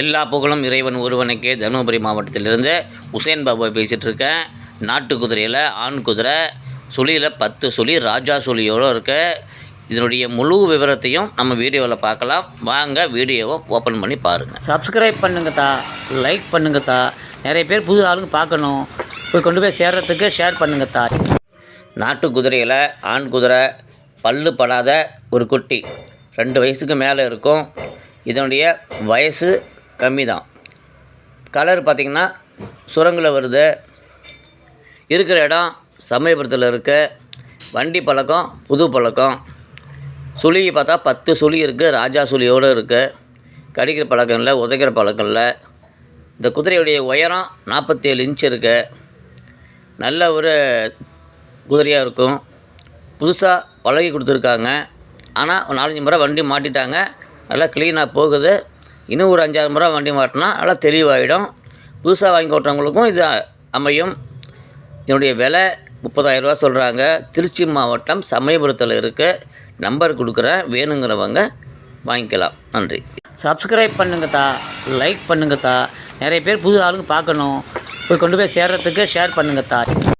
எல்லா புகழும் இறைவன் ஒருவனுக்கே. தருமபுரி மாவட்டத்திலிருந்து உசேன் பாபா பேசிகிட்டு இருக்கேன். நாட்டு குதிரையில் ஆண் குதிரை சுழியில் பத்து சுழி ராஜா சுழியோடு இருக்கு. இதனுடைய முழு விவரத்தையும் நம்ம வீடியோவில் பார்க்கலாம். வாங்க வீடியோவை ஓப்பன் பண்ணி பாருங்கள் சப்ஸ்கிரைப் பண்ணுங்கத்தா லைக் பண்ணுங்கத்தா நிறைய பேர் புது ஆளுங்க பார்க்கணும். போய் கொண்டு போய் சேர்றதுக்கு ஷேர் பண்ணுங்கத்தா நாட்டு குதிரையில் ஆண் குதிரை பல்லு படாத ஒரு குட்டி. ரெண்டு வயசுக்கு மேலே இருக்கும். இதனுடைய வயசு கம்மி தான் கலர் பார்த்திங்கன்னா சுரங்கில் வருது. இருக்கிற இடம் சமயபுரத்தில் இருக்குது வண்டி பழக்கம் புது பழக்கம். சுழி பார்த்தா பத்து சுழி இருக்குது ராஜா சுழியோடு இருக்குது கடிக்கிற பழக்கம் இல்லை உதைக்கிற பழக்கம் இல்லை. இந்த குதிரையுடைய உயரம் நாற்பத்தேழு இன்ச் இருக்குது நல்ல ஒரு குதிரையாக இருக்கும். புதுசாக பழகி கொடுத்துருக்காங்க. ஆனால் ஒரு நாலஞ்சு முறை வண்டி மாட்டிட்டாங்க. நல்லா க்ளீனாக போகுது. இன்னும் ஒரு அஞ்சாறு முறை வண்டி மாட்டினா நல்லா தெளிவாகிடும் புதுசாக வாங்கி ஓட்டுறவங்களுக்கும் இது அமையும். இதனுடைய விலை முப்பதாயிரரூவா சொல்கிறாங்க திருச்சி மாவட்டம் சமயபுரத்தில் இருக்குது நம்பர் கொடுக்குறேன். வேணுங்கிறவங்க வாங்கிக்கலாம். நன்றி. சப்ஸ்கிரைப் பண்ணுங்கத்தா லைக் பண்ணுங்கத்தா நிறைய பேர் புது ஆளுங்க பார்க்கணும். போய் கொண்டு போய் சேர்கிறதுக்கு ஷேர் பண்ணுங்கத்தா